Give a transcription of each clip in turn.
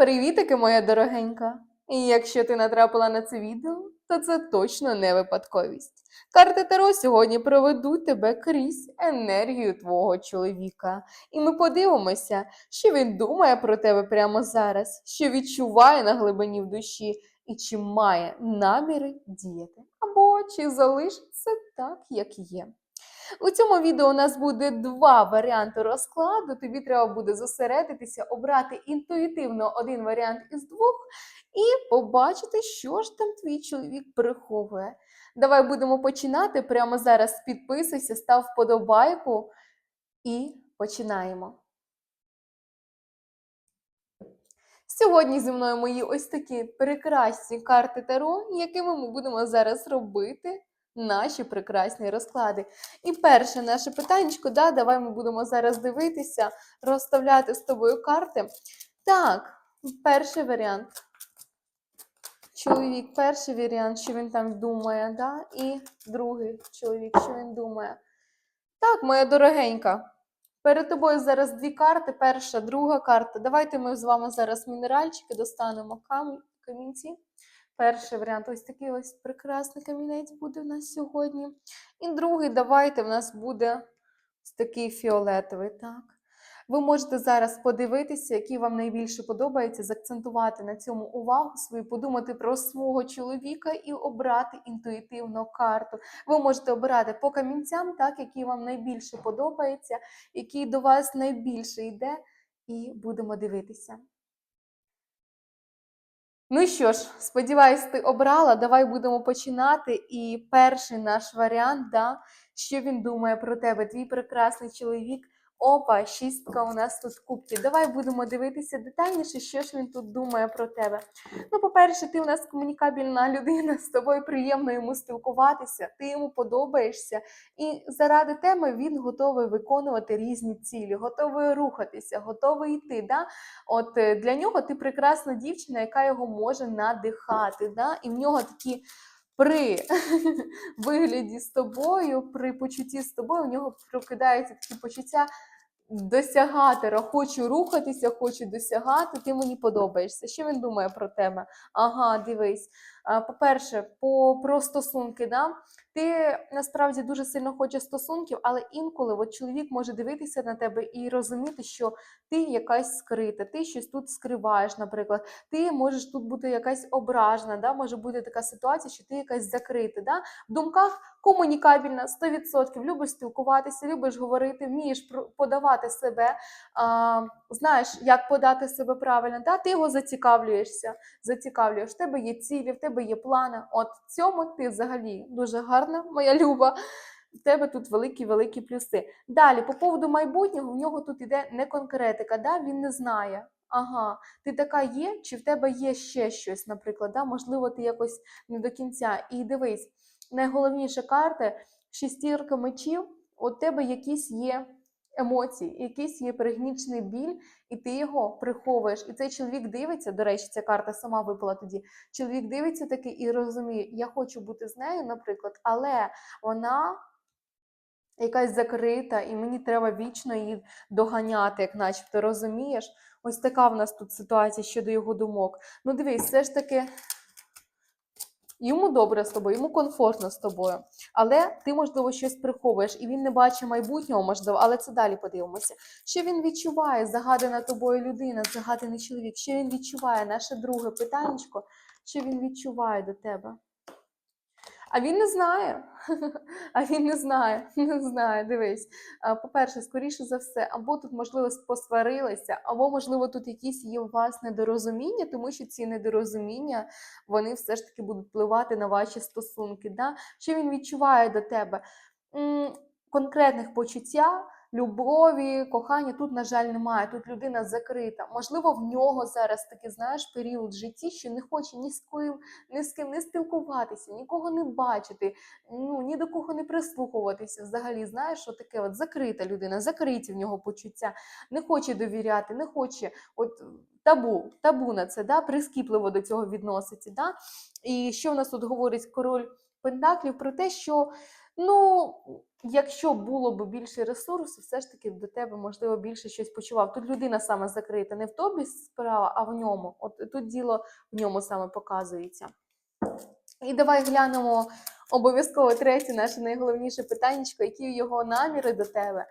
Привітики, моя дорогенька! І якщо ти натрапила на це відео, то це точно не випадковість. Карти Таро сьогодні проведуть тебе крізь енергію твого чоловіка. І ми подивимося, що він думає про тебе прямо зараз, що відчуває на глибині в душі, і чи має наміри діяти, або чи залишиться так, як є. У цьому відео у нас буде два варіанти розкладу. Тобі треба буде зосередитися, обрати інтуїтивно один варіант із двох і побачити, що ж там твій чоловік приховує. Давай будемо починати. Прямо зараз підписуйся, став вподобайку і починаємо. Сьогодні зі мною мої ось такі прекрасні карти Таро, якими ми будемо зараз робити наші прекрасні розклади. І перше наше питаннячко, да, давай ми будемо зараз дивитися, розставляти з тобою карти. Так, перший варіант. Чоловік, перший варіант, що він там думає, да? і другий чоловік, що він думає. Так, моя дорогенька, перед тобою зараз дві карти. Перша, друга карта. Давайте ми з вами зараз мінеральчики достанемо кам... камінці. Перший варіант ось такий ось прекрасний камінець буде в нас сьогодні. І другий, давайте в нас буде ось такий фіолетовий. так. Ви можете зараз подивитися, який вам найбільше подобається, закцентувати на цьому увагу свою, подумати про свого чоловіка і обрати інтуїтивну карту. Ви можете обирати по камінцям, так, який вам найбільше подобається, який до вас найбільше йде, і будемо дивитися. Ну що ж, сподіваюсь, ти обрала. Давай будемо починати. І перший наш варіант, да, що він думає про тебе, твій прекрасний чоловік. Опа, шістка у нас тут кубків. Давай будемо дивитися детальніше, що ж він тут думає про тебе. Ну, по-перше, ти у нас комунікабельна людина, з тобою приємно йому спілкуватися, ти йому подобаєшся, і заради тебе він готовий виконувати різні цілі, готовий рухатися, готовий йти. Да? От е, для нього ти прекрасна дівчина, яка його може надихати. Да? І в нього такі. При вигляді з тобою, при почутті з тобою, у нього прокидаються такі почуття досягати, хочу рухатися, хочу досягати, ти мені подобаєшся. Що він думає про тебе? Ага, дивись. По-перше, по, про стосунки, да? Ти насправді дуже сильно хочеш стосунків, але інколи от чоловік може дивитися на тебе і розуміти, що ти якась скрита, ти щось тут скриваєш, наприклад. Ти можеш тут бути якась ображена, да? може бути така ситуація, що ти якась закрита. Да? В думках комунікабельна, 100%, любиш спілкуватися, любиш говорити, вмієш подавати себе, а, знаєш, як подати себе правильно, да? ти його зацікавлюєшся, зацікавлюєш, в тебе є цілі, в тебе є плани. От цьому ти взагалі дуже гарна, моя люба. В тебе тут великі-великі плюси. Далі, по поводу майбутнього, в нього тут іде не конкретика, да? він не знає. Ага, ти така є, чи в тебе є ще щось, наприклад, да? можливо, ти якось не до кінця. І дивись, найголовніша карта шістірка мечів, у тебе якісь є емоції, якийсь є пригнічений біль, і ти його приховуєш. І цей чоловік дивиться, до речі, ця карта сама випала тоді. Чоловік дивиться такий і розуміє, я хочу бути з нею, наприклад, але вона. Якась закрита, і мені треба вічно її доганяти, як начебто розумієш? Ось така в нас тут ситуація щодо його думок. Ну, дивись, все ж таки Йому добре з тобою, йому комфортно з тобою. Але ти, можливо, щось приховуєш, і він не бачить майбутнього, можливо, але це далі подивимося. Що він відчуває, загадана тобою людина, загаданий чоловік, що він відчуває, наше друге питання, що він відчуває до тебе. А він не знає. А він не знає, не знає. Дивись. По-перше, скоріше за все, або тут, можливо, посварилися, або, можливо, тут якісь є у вас недорозуміння, тому що ці недорозуміння вони все ж таки будуть впливати на ваші стосунки. Да? Що він відчуває до тебе? Конкретних почуття любові, кохання тут, на жаль, немає. Тут людина закрита. Можливо, в нього зараз такий, знаєш, період в житті, що не хоче ні з ким, ні з ким не спілкуватися, нікого не бачити, ну ні до кого не прислухуватися. Взагалі, знаєш, що таке от закрита людина, закриті в нього почуття, не хоче довіряти, не хоче. от Табу, табу на це, да, прискіпливо до цього відноситься. Да? І що в нас тут говорить король Пентаклів про те, що Ну, якщо було б більше ресурсу, все ж таки до тебе можливо більше щось почував. Тут людина саме закрита, не в тобі справа, а в ньому. От тут діло в ньому саме показується. І давай глянемо обов'язково третє наше найголовніше питання, які його наміри до тебе.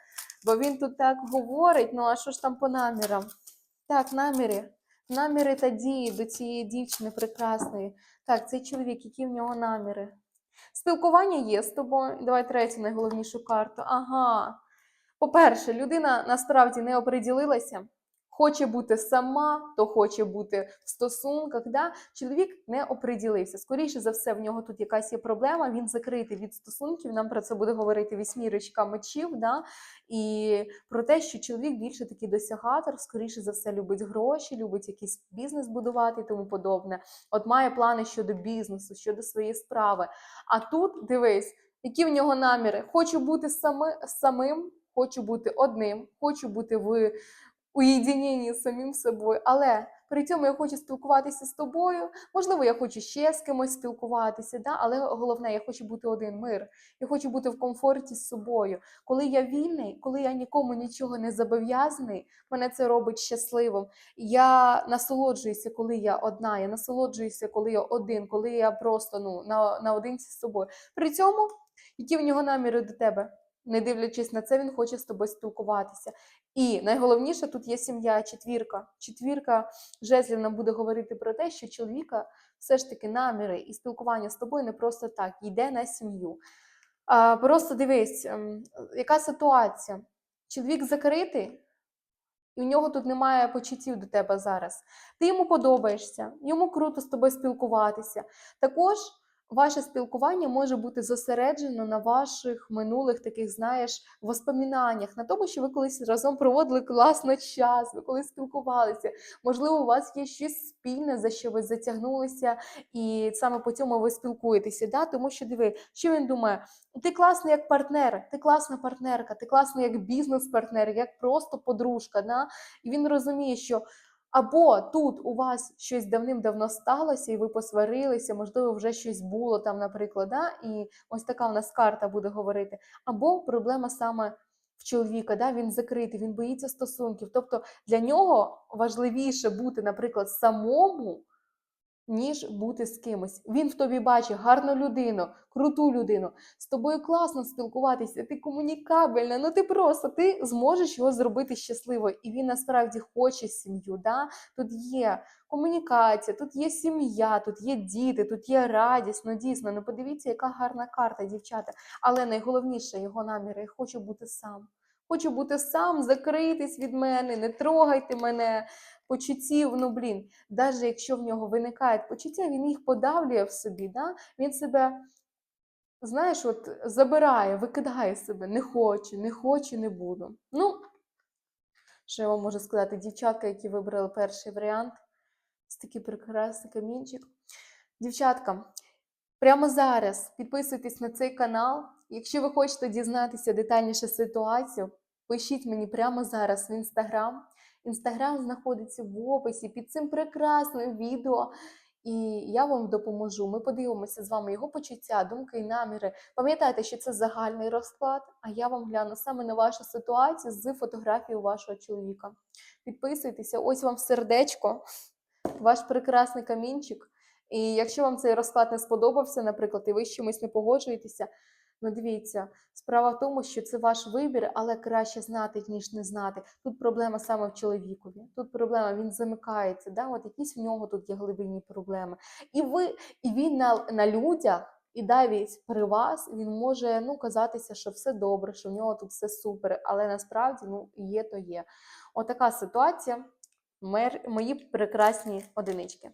Бо він тут так говорить: ну а що ж там по намірам? Так, наміри. Наміри та дії до цієї дівчини прекрасної. Так, цей чоловік, які в нього наміри? Спілкування є з тобою. Давай третю найголовнішу карту. Ага. По-перше, людина насправді не оприділилася. Хоче бути сама, то хоче бути в стосунках. Да? Чоловік не оприділився. Скоріше за все, в нього тут якась є проблема. Він закритий від стосунків. Нам про це буде говорити вісьмірочка мечів. Да? І про те, що чоловік більше такий досягатор, скоріше за все, любить гроші, любить якийсь бізнес будувати і тому подобне. От має плани щодо бізнесу, щодо своєї справи. А тут дивись, які в нього наміри: хочу бути сами, самим, хочу бути одним, хочу бути в уєдиненні з самим собою. Але при цьому я хочу спілкуватися з тобою. Можливо, я хочу ще з кимось спілкуватися, да? але головне, я хочу бути один мир. Я хочу бути в комфорті з собою. Коли я вільний, коли я нікому нічого не зобов'язаний, мене це робить щасливим. Я насолоджуюся, коли я одна. Я насолоджуюся, коли я один, коли я просто ну, на, наодинці з собою. При цьому, які в нього наміри до тебе? Не дивлячись на це, він хоче з тобою спілкуватися. І найголовніше тут є сім'я, четвірка. Четвірка жезлів нам буде говорити про те, що чоловіка все ж таки наміри і спілкування з тобою не просто так, йде на сім'ю. Просто дивись, ем, яка ситуація? Чоловік закритий, і у нього тут немає почуттів до тебе зараз. Ти йому подобаєшся, йому круто з тобою спілкуватися. Також ваше спілкування може бути зосереджено на ваших минулих таких, знаєш, воспоминаннях, на тому, що ви колись разом проводили класно час, ви колись спілкувалися. Можливо, у вас є щось спільне, за що ви затягнулися, і саме по цьому ви спілкуєтеся. Да? Тому що диви, що він думає? Ти класний як партнер, ти класна партнерка, ти класний як бізнес-партнер, як просто подружка. Да? І він розуміє, що. Або тут у вас щось давним-давно сталося, і ви посварилися, можливо, вже щось було там, наприклад, да? і ось така у нас карта буде говорити. Або проблема саме в чоловіка, да? він закритий, він боїться стосунків. Тобто для нього важливіше бути, наприклад, самому, ніж бути з кимось. Він в тобі бачить гарну людину, круту людину. З тобою класно спілкуватися, ти комунікабельна, ну ти просто ти зможеш його зробити щасливо. І він насправді хоче сім'ю. Да? Тут є комунікація, тут є сім'я, тут є діти, тут є радість. Ну дійсно, ну подивіться, яка гарна карта, дівчата. Але найголовніше його наміри, хочу бути сам. Хочу бути сам, закритись від мене, не трогайте мене почуттів, ну блін, навіть якщо в нього виникають почуття, він їх подавлює в собі. Да? Він себе, знаєш, от забирає, викидає себе, не хочу, не хочу, не буду. Ну, що я вам можу сказати, дівчатка, які вибрали перший варіант, це такий прекрасний камінчик. Дівчатка, прямо зараз підписуйтесь на цей канал. Якщо ви хочете дізнатися детальніше ситуацію, пишіть мені прямо зараз в інстаграм. Інстаграм знаходиться в описі під цим прекрасним відео. І я вам допоможу. Ми подивимося з вами його почуття, думки і наміри. Пам'ятайте, що це загальний розклад, а я вам гляну саме на вашу ситуацію з фотографією вашого чоловіка. Підписуйтеся, ось вам сердечко, ваш прекрасний камінчик. І якщо вам цей розклад не сподобався, наприклад, і ви з чимось не погоджуєтеся, ну дивіться, справа в тому, що це ваш вибір, але краще знати, ніж не знати. Тут проблема саме в чоловікові. Тут проблема, він замикається. Да? От якісь в нього тут є глибинні проблеми. І ви, і він на, на людях. І навіть при вас він може ну, казатися, що все добре, що в нього тут все супер, але насправді ну, є то є. Отака ситуація. Мер, мої прекрасні одинички.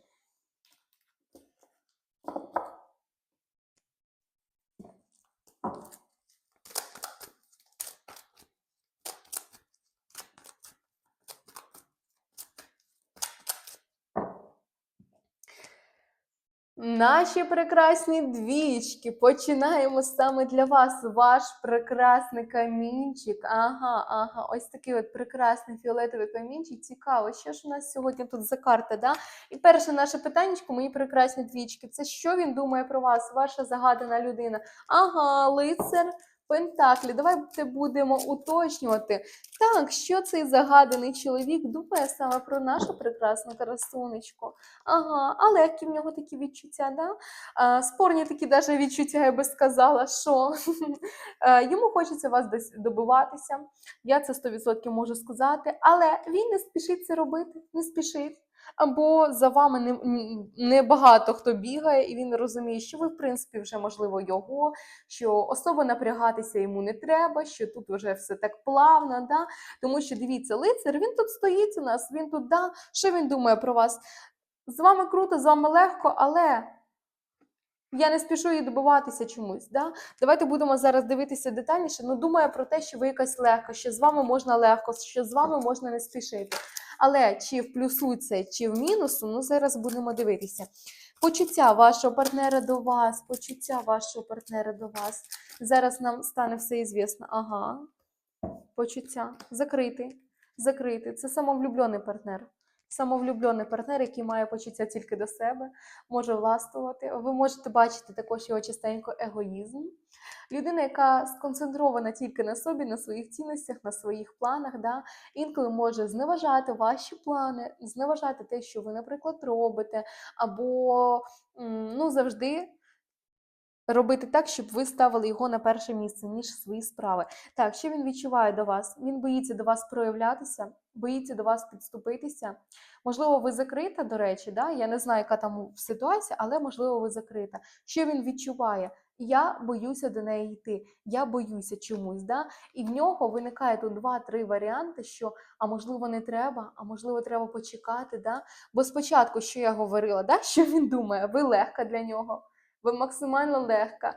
Наші прекрасні двічки. Починаємо саме для вас ваш прекрасний камінчик. Ага, ага, ось такий от прекрасний фіолетовий камінчик. Цікаво, що ж у нас сьогодні тут за карта? Да? І перше наше питання, мої прекрасні двічки, це що він думає про вас, ваша загадана людина? Ага, лицар. Пентаклі, давайте будемо уточнювати. Так, що цей загаданий чоловік думає саме про нашу прекрасну красунечку. Ага, а легкі в нього такі відчуття, да? а, спорні такі даже відчуття, я би сказала, що Е, йому хочеться вас десь добиватися. Я це 100% можу сказати, але він не спішить це робити, не спішить. Або за вами не, не багато хто бігає, і він розуміє, що ви, в принципі, вже можливо його, що особо напрягатися йому не треба, що тут вже все так плавно. Да? Тому що дивіться, лицар він тут стоїть у нас, він тут, да, що він думає про вас? З вами круто, з вами легко, але я не спішу її добиватися чомусь. Да? Давайте будемо зараз дивитися детальніше. Ну, думаю про те, що ви якась легка, що з вами можна легко, що з вами можна не спішити. Але чи в плюсу це, чи в мінусу, ну зараз будемо дивитися. Почуття вашого партнера до вас, почуття вашого партнера до вас. Зараз нам стане все ізвісно. Ага. Почуття. Закритий. Закритий. Це самовлюблений партнер. Самовлюблений партнер, який має почуття тільки до себе, може властвувати. Ви можете бачити також його частенько егоїзм. Людина, яка сконцентрована тільки на собі, на своїх цінностях, на своїх планах, да? інколи може зневажати ваші плани, зневажати те, що ви, наприклад, робите, або ну, завжди робити так, щоб ви ставили його на перше місце, ніж свої справи. Так, що він відчуває до вас? Він боїться до вас проявлятися, боїться до вас підступитися. Можливо, ви закрита, до речі, да? я не знаю, яка там ситуація, але можливо, ви закрита. Що він відчуває? Я боюся до неї йти, я боюся чомусь. Да? І в нього виникає тут два-три варіанти, що а можливо не треба, а можливо, треба почекати. Да? Бо спочатку, що я говорила, да? що він думає, ви легка для нього. Ви максимально легка.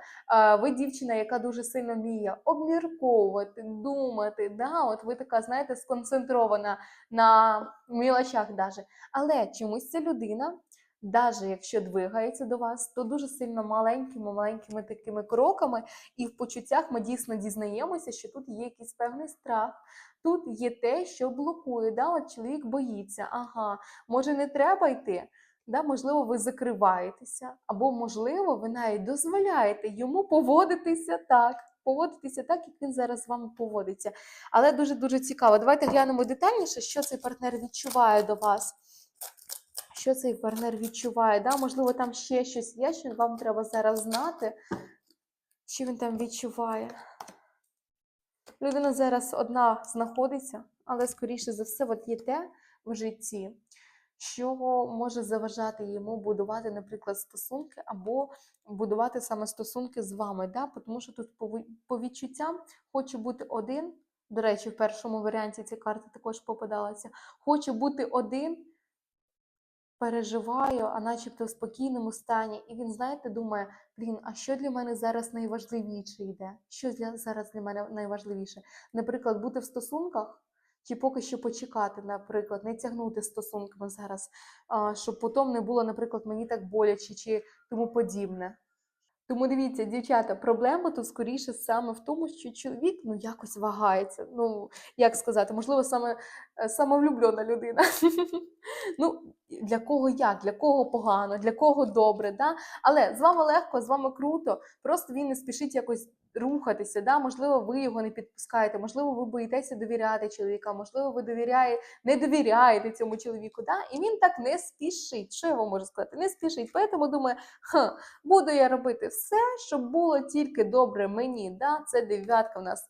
Ви дівчина, яка дуже сильно вміє обмірковувати, думати. Да? От ви така, знаєте, сконцентрована на мілочах даже. Але чомусь ця людина, навіть якщо двигається до вас, то дуже сильно маленькими, маленькими такими кроками, і в почуттях ми дійсно дізнаємося, що тут є якийсь певний страх. Тут є те, що блокує. Да? От чоловік боїться, ага, може не треба йти. Да, можливо, ви закриваєтеся, або, можливо, ви навіть дозволяєте йому поводитися так, поводитися так, як він зараз з вами поводиться. Але дуже-дуже цікаво. Давайте глянемо детальніше, що цей партнер відчуває до вас. Що цей партнер відчуває? Да? Можливо, там ще щось є, що вам треба зараз знати, що він там відчуває. Людина зараз одна знаходиться, але, скоріше за все, от є те в житті, що може заважати йому будувати, наприклад, стосунки, або будувати саме стосунки з вами. Да? Тому що тут по відчуттям хоче бути один. До речі, в першому варіанті ця карта також попадалася. Хоче бути один, переживаю, а начебто в спокійному стані. І він, знаєте, думає: блін, а що для мене зараз найважливіше йде? Що для, зараз для мене найважливіше? Наприклад, бути в стосунках. Чи поки що почекати, наприклад, не тягнути стосунками зараз, щоб потім не було, наприклад, мені так боляче чи тому подібне. Тому дивіться, дівчата, проблема тут скоріше саме в тому, що чоловік ну якось вагається. Ну, як сказати, можливо, саме е, самовлюблена людина. ну, для кого як, для кого погано, для кого добре, але з вами легко, з вами круто, просто він не спішить якось рухатися. Да? Можливо, ви його не підпускаєте, можливо, ви боїтеся довіряти чоловіка, можливо, ви довіряє, не довіряєте цьому чоловіку. Да? І він так не спішить. Що я вам можу сказати? Не спішить. Тому думає, ха, буду я робити все, щоб було тільки добре мені. Да? Це дев'ятка в нас.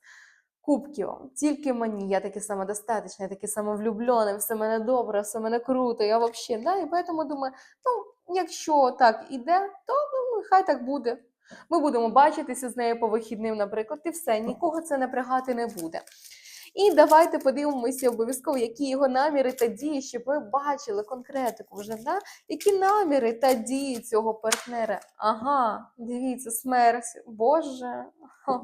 Кубків, тільки мені, я таки самодостаточна, я таки самовлюблена, все мене добре, все мене круто, я взагалі, да, і тому думаю, ну, якщо так іде, то ну, хай так буде. Ми будемо бачитися з нею по вихідним, наприклад, і все, нікого це напрягати не буде. І давайте подивимося обов'язково, які його наміри та дії, щоб ви бачили конкретику вже, да? які наміри та дії цього партнера. Ага, дивіться, смерть. Боже. Ха.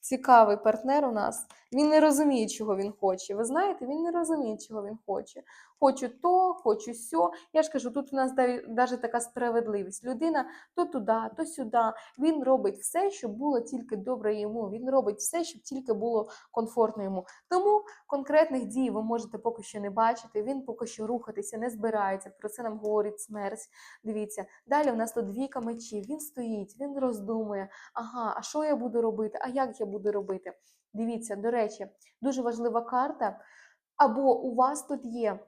Цікавий партнер у нас. Він не розуміє, чого він хоче. Ви знаєте, він не розуміє, чого він хоче. Хочу то, хочу сьо. Я ж кажу, тут у нас навіть така справедливість. Людина то туди, то сюди. Він робить все, щоб було тільки добре йому. Він робить все, щоб тільки було комфортно йому. Тому конкретних дій ви можете поки що не бачити. Він поки що рухатися не збирається. Про це нам говорить смерть. Дивіться, далі у нас тут двійка мечів. Він стоїть, він роздумує. Ага, а що я буду робити? А як я буду робити? Дивіться, до речі, дуже важлива карта. Або у вас тут є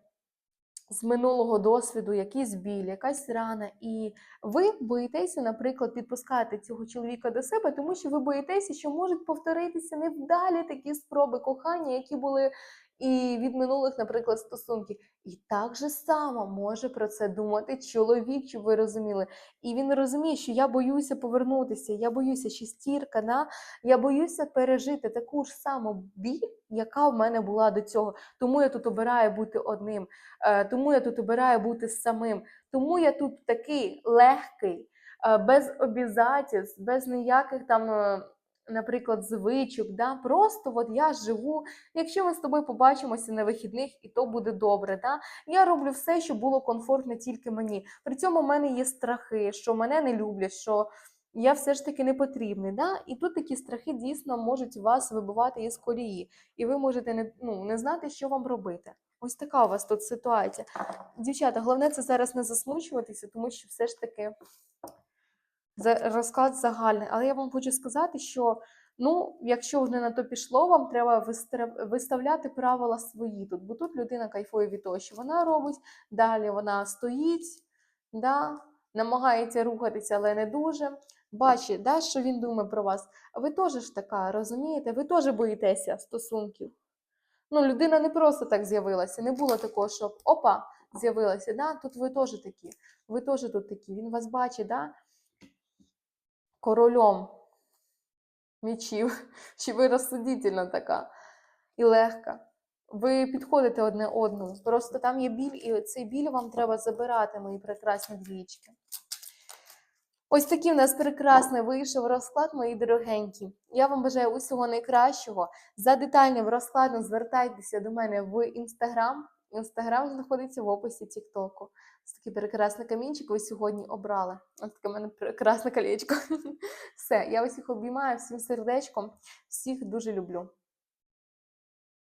з минулого досвіду якийсь біль, якась рана, і ви боїтеся, наприклад, підпускати цього чоловіка до себе, тому що ви боїтеся, що можуть повторитися невдалі такі спроби кохання, які були і від минулих, наприклад, стосунків. І так же само може про це думати чоловік, щоб ви розуміли. І він розуміє, що я боюся повернутися, я боюся шестірка, на я боюся пережити таку ж саму біль, яка в мене була до цього. Тому я тут обираю бути одним, е, тому я тут обираю бути самим, тому я тут такий легкий, е, без обізательств, без ніяких там. Наприклад, звичок, да? просто от я живу. Якщо ми з тобою побачимося на вихідних, і то буде добре. Да? Я роблю все, щоб було комфортно тільки мені. При цьому в мене є страхи, що мене не люблять, що я все ж таки не потрібний. Да? І тут такі страхи дійсно можуть вас вибивати із колії, і ви можете не, ну, не знати, що вам робити. Ось така у вас тут ситуація. Дівчата, головне це зараз не засмучуватися, тому що все ж таки розклад загальний. Але я вам хочу сказати, що ну, якщо вже на то пішло, вам треба виставляти правила свої тут, бо тут людина кайфує від того, що вона робить, далі вона стоїть, да, намагається рухатися, але не дуже. Бачить, да, що він думає про вас. Ви теж ж така, розумієте? Ви теж боїтеся стосунків. Ну, людина не просто так з'явилася, не було такого, що опа, з'явилася. Да? Тут ви теж такі, ви теж тут такі. Він вас бачить, да? Королем мічів, чи ви розсудительна така і легка. Ви підходите одне одному. Просто там є біль, і цей біль вам треба забирати, мої прекрасні двічки. Ось такий у нас прекрасний вийшов розклад, мої дорогенькі. Я вам бажаю усього найкращого. За детальним розкладом звертайтеся до мене в інстаграм. Інстаграм знаходиться в описі Тіктоку. Ось такий прекрасний камінчик ви сьогодні обрали. Ось таке в мене прекрасне колечко. Все, я усіх обіймаю всім сердечком, всіх дуже люблю.